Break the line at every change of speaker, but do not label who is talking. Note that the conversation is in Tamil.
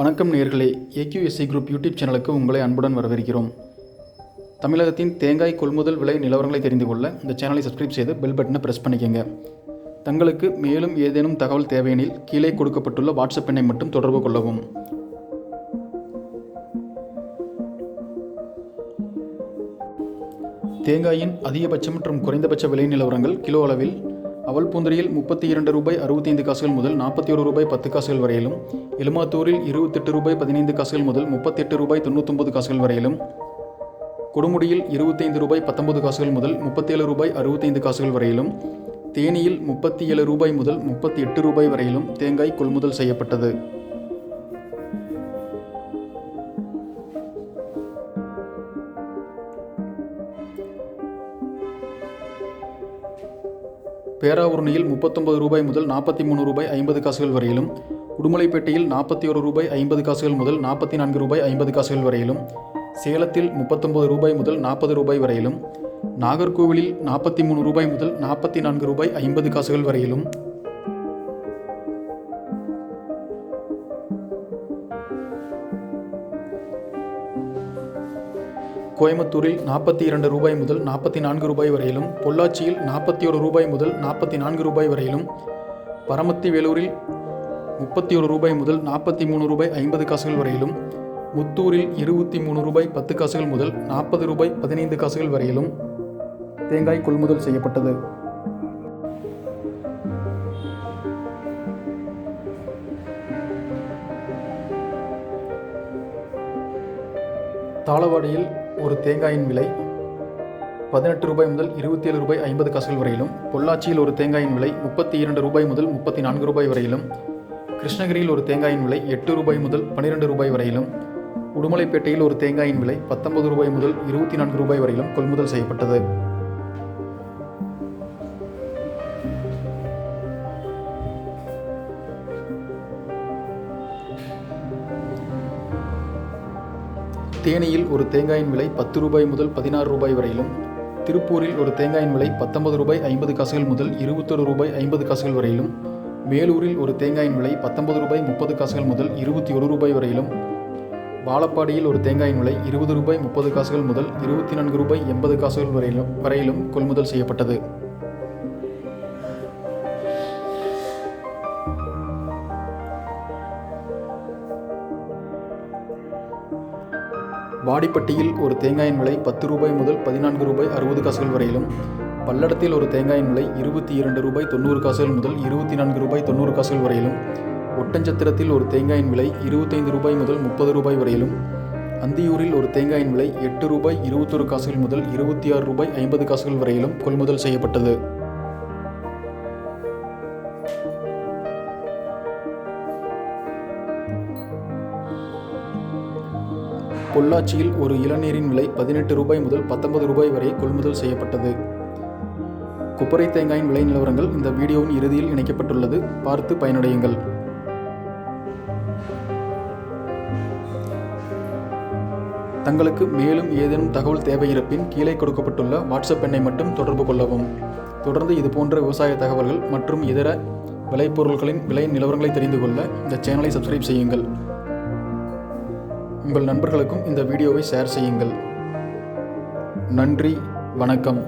வணக்கம் நேர்களே. ஏக்யூஎஸ்சி குரூப் யூடியூப் சேனலுக்கு உங்களை அன்புடன் வரவேற்கிறோம். தமிழகத்தின் தேங்காய் கொள்முதல் விலை நிலவரங்களை தெரிந்து கொள்ள இந்த சேனலை சப்ஸ்கிரைப் செய்து பெல் பட்டனை ப்ரெஸ் பண்ணிக்கோங்க. தங்களுக்கு மேலும் ஏதேனும் தகவல் தேவையெனில் கீழே கொடுக்கப்பட்டுள்ள வாட்ஸ்அப் எண்ணை மட்டும் தொடர்பு கொள்ளவும். தேங்காயின் அதிகபட்ச மற்றும் குறைந்தபட்ச விலை நிலவரங்கள் கிலோ அளவில் அவல் புந்தரியில் முப்பத்தி இரண்டு ரூபாய் அறுபத்தைந்து காசுகள் முதல் நாற்பத்தி ஒரு ரூபாய் பத்து காசுகள் வரையிலும் எலுமாத்தூரில் இருபத்தெட்டு ரூபாய் பதினைந்து காசுகள் முதல் முப்பத்தெட்டு ரூபாய் தொண்ணூத்தொம்பது காசுகள் வரையிலும் கொடுமுடியில் இருபத்தைந்து ரூபாய் பத்தொன்பது காசுகள் முதல் முப்பத்தேழு ரூபாய் அறுபத்தைந்து காசுகள் வரையிலும் தேனியில் முப்பத்தி ஏழு ரூபாய் முதல் முப்பத்தி எட்டு ரூபாய் வரையிலும் தேங்காய் கொள்முதல் செய்யப்பட்டது. பேராவூரணியில் முப்பத்தொன்பது ரூபாய் முதல் நாற்பத்தி மூணு ரூபாய் ஐம்பது காசுகள் வரையிலும் உடுமலைப்பேட்டையில் நாற்பத்தி ஒரு ரூபாய் ஐம்பது காசுகள் முதல் நாற்பத்தி நான்கு ரூபாய் ஐம்பது காசுகள் வரையிலும் சேலத்தில் முப்பத்தொன்பது ரூபாய் முதல் நாற்பது ரூபாய் வரையிலும் நாகர்கோவிலில் நாற்பத்தி மூணு ரூபாய் முதல் நாற்பத்தி நான்கு ரூபாய் ஐம்பது காசுகள் வரையிலும் கோயம்புத்தூரில் நாற்பத்தி இரண்டு ரூபாய் முதல் நாற்பத்தி நான்கு ரூபாய் வரையிலும் பொள்ளாச்சியில் நாற்பத்தி ஒரு ரூபாய் முதல் நாற்பத்தி நான்கு ரூபாய் வரையிலும் பரமத்தி வேலூரில் முப்பத்தி ஒரு ரூபாய் முதல் நாற்பத்தி மூணு ரூபாய் ஐம்பது காசுகள் வரையிலும் முத்தூரில் இருபத்தி மூணு ரூபாய் பத்து காசுகள் முதல் நாற்பது ரூபாய் பதினைந்து காசுகள் வரையிலும் தேங்காய் கொள்முதல் செய்யப்பட்டது. தாளவாடியில் ஒரு தேங்காயின் விலை பதினெட்டு ரூபாய் முதல் இருபத்தி ஏழு ரூபாய் ஐம்பது காசுகள் வரையிலும் பொள்ளாச்சியில் ஒரு தேங்காயின் விலை முப்பத்தி இரண்டு ரூபாய் முதல் முப்பத்தி நான்கு ரூபாய் வரையிலும் கிருஷ்ணகிரியில் ஒரு தேங்காயின் விலை எட்டு ரூபாய் முதல் பன்னிரெண்டு ரூபாய் வரையிலும் உடுமலைப்பேட்டையில் ஒரு தேங்காயின் விலை பத்தொன்பது ரூபாய் முதல் இருபத்தி நான்கு ரூபாய் வரையிலும் கொள்முதல் செய்யப்பட்டது. தேனியில் ஒரு தேங்காயின் விலை பத்து ரூபாய் முதல் பதினாறு ரூபாய் வரையிலும் திருப்பூரில் ஒரு தேங்காயின் விலை பத்தொன்பது ரூபாய் ஐம்பது காசுகள் முதல் இருபத்தொரு ரூபாய் ஐம்பது காசுகள் வரையிலும் மேலூரில் ஒரு தேங்காயின் விலை பத்தொன்பது ரூபாய் முப்பது காசுகள் முதல் இருபத்தி ஒரு ரூபாய் வரையிலும் வாழப்பாடியில் ஒரு தேங்காயின் விலை இருபது ரூபாய் முப்பது காசுகள் முதல் இருபத்தி நான்கு ரூபாய் எண்பது காசுகள் வரையிலும் வரையிலும் கொள்முதல் செய்யப்பட்டது. வாடிப்பட்டியில் ஒரு தேங்காயின் விலை பத்து ரூபாய் முதல் பதினான்கு ரூபாய் அறுபது காசுகள் வரையிலும். பல்லடத்தில் ஒரு தேங்காயின் விலை இருபத்தி இரண்டு ரூபாய் தொண்ணூறு காசுகள் முதல் இருபத்தி நான்கு ரூபாய் தொண்ணூறு காசுகள் வரையிலும். ஒட்டஞ்சத்திரத்தில் ஒரு தேங்காயின் விலை இருபத்தைந்து ரூபாய் முதல் முப்பது ரூபாய் வரையிலும். அந்தியூரில் ஒரு தேங்காயின் விலை எட்டு ரூபாய் இருபத்தொரு காசுகள் முதல் இருபத்தி ஆறு ரூபாய் ஐம்பது காசுகள் வரையிலும் கொள்முதல் செய்யப்பட்டது. பொள்ளாச்சியில் ஒரு இளநீரின் விலை பதினெட்டு ரூபாய் முதல் பத்தொன்பது ரூபாய் வரை கொள்முதல் செய்யப்பட்டது. குப்பரை தேங்காயின் விலை நிலவரங்கள் இந்த வீடியோவின் இறுதியில் இணைக்கப்பட்டுள்ளது. பார்த்து பயனடையுங்கள். தங்களுக்கு மேலும் ஏதேனும் தகவல் தேவை இருப்பின் கீழே கொடுக்கப்பட்டுள்ள வாட்ஸ்அப் எண்ணை மட்டும் தொடர்பு கொள்ளவும். தொடர்ந்து இது போன்ற விவசாய தகவல்கள் மற்றும் இதர விளைபொருட்களின் விலை நிலவரங்களை தெரிந்து கொள்ள இந்த சேனலை சப்ஸ்கிரைப் செய்யுங்கள். உங்கள் நண்பர்களுக்கும் இந்த வீடியோவை ஷேர் செய்யுங்கள். நன்றி வணக்கம்.